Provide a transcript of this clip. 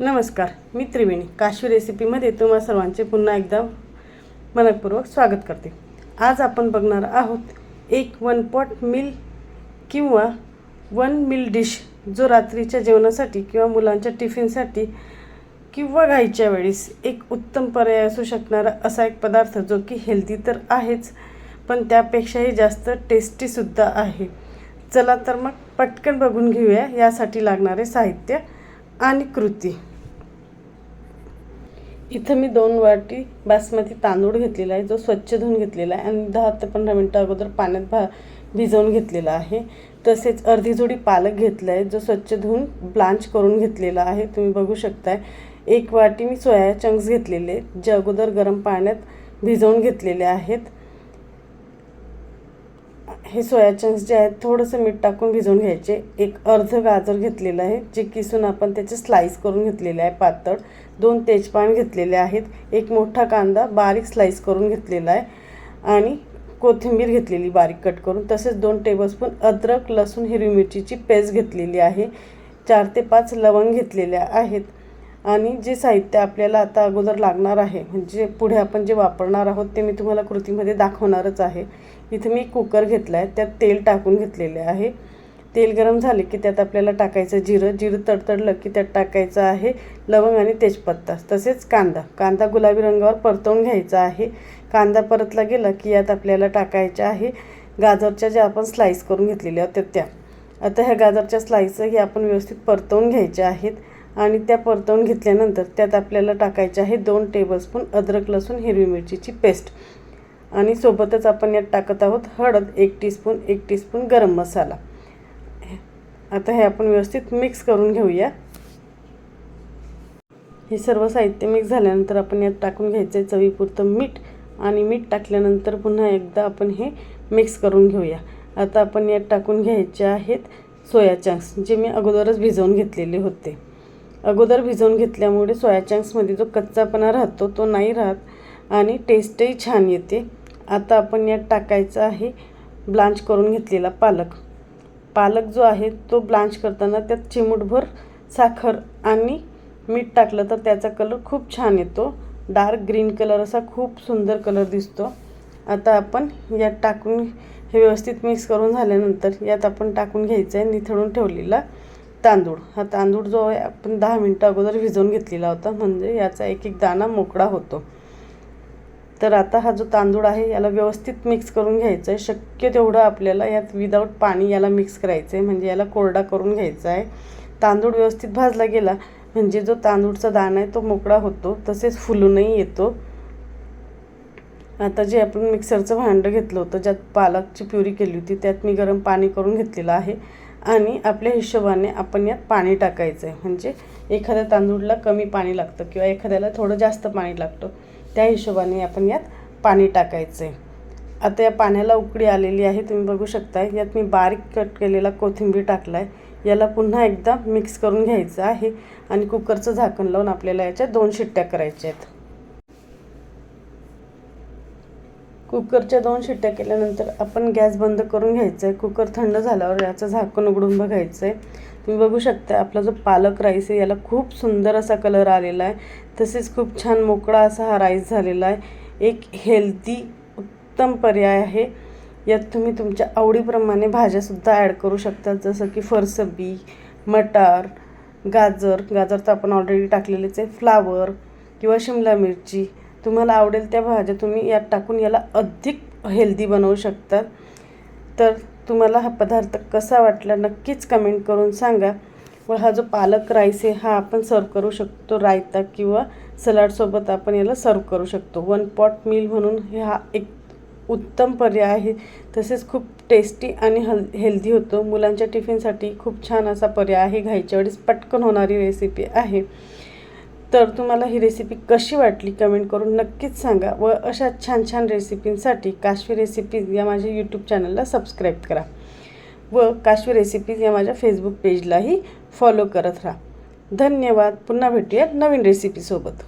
नमस्कार मी त्रिवेणी. काश्मीर रेसिपीमध्ये तुम्हा सर्वांचे पुन्हा एकदा मनपूर्वक स्वागत करते. आज आपण बघणार आहोत एक वन पॉट मिल किंवा वन मिल डिश जो रात्रीच्या जेवणासाठी किंवा मुलांच्या टिफिनसाठी किंवा घाईच्या वेळेस एक उत्तम पर्याय असू शकणारा असा एक पदार्थ जो की हेल्दी तर आहेच पण त्यापेक्षाही जास्त टेस्टीसुद्धा आहे. चला तर मग पटकन बघून घेऊया यासाठी लागणारे साहित्य आणि कृती. इथं मी दोन वाटी बासमती तांदूळ घेतलेला आहे जो स्वच्छ धुवून घेतलेला आहे आणि दहा ते पंधरा मिनटं अगोदर पाण्यात भा भिजवून घेतलेला आहे. तसेच अर्धी जोडी पालक घेतला आहे जो स्वच्छ धुवून ब्लांच करून घेतलेला आहे. तुम्ही बघू शकताय एक वाटी मी सोया चंक्स घेतलेले जे अगोदर गरम पाण्यात भिजवून घेतलेले आहेत. हे सोया चंक्स जे आहेत थोडंसं मीठ टाकून भिजवून घ्यायचे. एक अर्ध गाजर घेतलेलं आहे जे किसून आपण त्याचे स्लाईस करून घेतलेले आहे पातळ. दोन तेजपान घेतलेले आहेत. एक मोठा कांदा बारीक स्लाईस करून घेतलेला आहे. आणि कोथिंबीर घेतलेली बारीक कट करून. तसेच दोन टेबलस्पून अद्रक लसूण हिरवी मिरचीची पेस्ट घेतलेली आहे. चार ते पाच लवंग घेतलेल्या आहेत. आणि जे साहित्य आपल्याला आता अगोदर लागणार आहे म्हणजे पुढे आपण जे वापरणार आहोत ते मी तुम्हाला कृतीमध्ये दाखवणारच आहे. इथे मी कुकर घेतला आहे त्यात तेल टाकून घेतलेले आहे. तेल गरम झाले की त्यात आपल्याला टाकायचं जिरं जिरं तडतडलं की त्यात टाकायचं आहे लवंग आणि तेजपत्ता तसेच कांदा. कांदा गुलाबी रंगावर परतवून घ्यायचा आहे. कांदा परतला गेला की यात आपल्याला टाकायच्या आहे गाजरच्या ज्या आपण स्लाईस करून घेतलेल्या होत्या त्या. आता ह्या गाजरच्या स्लाईस हे आपण व्यवस्थित परतवून घ्यायच्या आहेत. आणि त्या परतवून घेतल्यानंतर त्यात आपल्याला टाकायचे आहे दोन टेबलस्पून अद्रक लसूण हिरवी मिरचीची पेस्ट आणि सोबतच आपण यात टाकत आहोत हळद एक टीस्पून एक टीस्पून गरम मसाला. आता हे आपण व्यवस्थित मिक्स करून घेऊया. हे सर्व साहित्य मिक्स झाल्यानंतर आपण यात टाकून घ्यायचं आहे चवीपुरतं मीठ. आणि मीठ टाकल्यानंतर पुन्हा एकदा आपण हे मिक्स करून घेऊया. आता आपण यात टाकून घ्यायचे आहेत सोया चंक्स जे मी अगोदरच भिजवून घेतलेले होते. अगोदर भिजवून घेतल्यामुळे सोया चंक्समध्ये जो कच्चापणा राहतो तो नाही राहत आणि टेस्टही छान येते. आता आपण यात टाकायचं आहे ब्लांच करून घेतलेला पालक. पालक जो आहे तो ब्लांच करताना त्यात चिमूटभर साखर आणि मीठ टाकलं तर त्याचा कलर खूप छान येतो. डार्क ग्रीन कलर असा खूप सुंदर कलर दिसतो. आता आपण यात टाकून हे व्यवस्थित मिक्स करून झाल्यानंतर यात आपण टाकून घ्यायचं आहे निथळून ठेवलेला. तांदूळ. हा तांदूळ जो आहे आपण दहा मिनटं अगोदर भिजवून घेतलेला होता. म्हणजे याचा एक एक दाणा मोकळा होतो. तर आता हा जो तांदूळ आहे याला व्यवस्थित मिक्स करून घ्यायचं आहे शक्य तेवढं आपल्याला यात विदाऊट पाणी याला मिक्स करायचं आहे म्हणजे याला कोरडा करून घ्यायचा आहे तांदूळ व्यवस्थित भाजला गेला म्हणजे जो तांदूळचा दाणा आहे तो मोकळा होतो. तसेच फुलूनही येतो. आता जे आपण मिक्सरचं भांडं घेतलं होतं ज्यात पालकची प्युरी केली होती त्यात मी गरम पाणी करून घेतलेलं आहे. आणि आपल्या हिशोबाने आपण यात पाणी टाकायचं आहे म्हणजे एखाद्या तांदूळला कमी पाणी लागतं किंवा एखाद्याला थोडं जास्त पाणी लागतं त्या हिशोबाने आपण यात पाणी टाकायचं आहे आता या पाण्याला उकडी आलेली आहे तुम्ही बघू शकता यात मी बारीक कट केलेला कोथिंबीर टाकला आहे याला पुन्हा एकदा मिक्स करून घ्यायचं आहे आणि कुकरचं झाकण लावून आपल्याला याच्या दोन शिट्ट्या करायच्या आहेत. कुकरच्या दोन शिट्ट्या केल्यानंतर आपण गॅस बंद करून घ्यायचं आहे कुकर थंड झाल्यावर याचं झाकण उघडून बघायचं आहे तुम्ही बघू शकता आपला जो पालक राईस आहे याला खूप सुंदर असा कलर आलेला आहे. तसेच खूप छान मोकळा असा हा राईस झालेला आहे. एक हेल्दी उत्तम पर्याय आहे. यात तुम्ही तुमच्या आवडीप्रमाणे भाज्यासुद्धा ॲड करू शकता. जसं की फरसबी मटार गाजर. गाजर तर आपण ऑलरेडी टाकलेलेच आहे. फ्लावर किंवा शिमला मिरची. तुम्हाला आवडेल त्या भाज्या तुम्ही यात टाकून याला अधिक हेल्दी बनवू शकता. तर तुम्हाला हा पदार्थ कसा वाटला नक्कीच कमेंट करून सांगा. व हा जो पालक राईस आहे हा आपण सर्व करू शकतो रायता किंवा सलाडसोबत आपण याला सर्व करू शकतो. वन पॉट मील म्हणून हा एक उत्तम पर्याय आहे. तसेच खूप टेस्टी आणि हल हेल्दी होतो. मुलांच्या टिफिनसाठी खूप छान असा पर्याय आहे. घाईच्या वेळेस पटकन होणारी रेसिपी आहे. तर तुम्हाला ही रेसिपी कशी वाटली कमेंट करून नक्कीच सांगा व अशा छान छान रेसिपींसाठी काशवी रेसिपीज या माझ्या यूट्यूब चॅनलला सबस्क्राईब करा. व काशवी रेसिपीज या माझ्या फेसबुक पेजलाही फॉलो करत राहा. धन्यवाद. पुन्हा भेटूया नवीन रेसिपीसोबत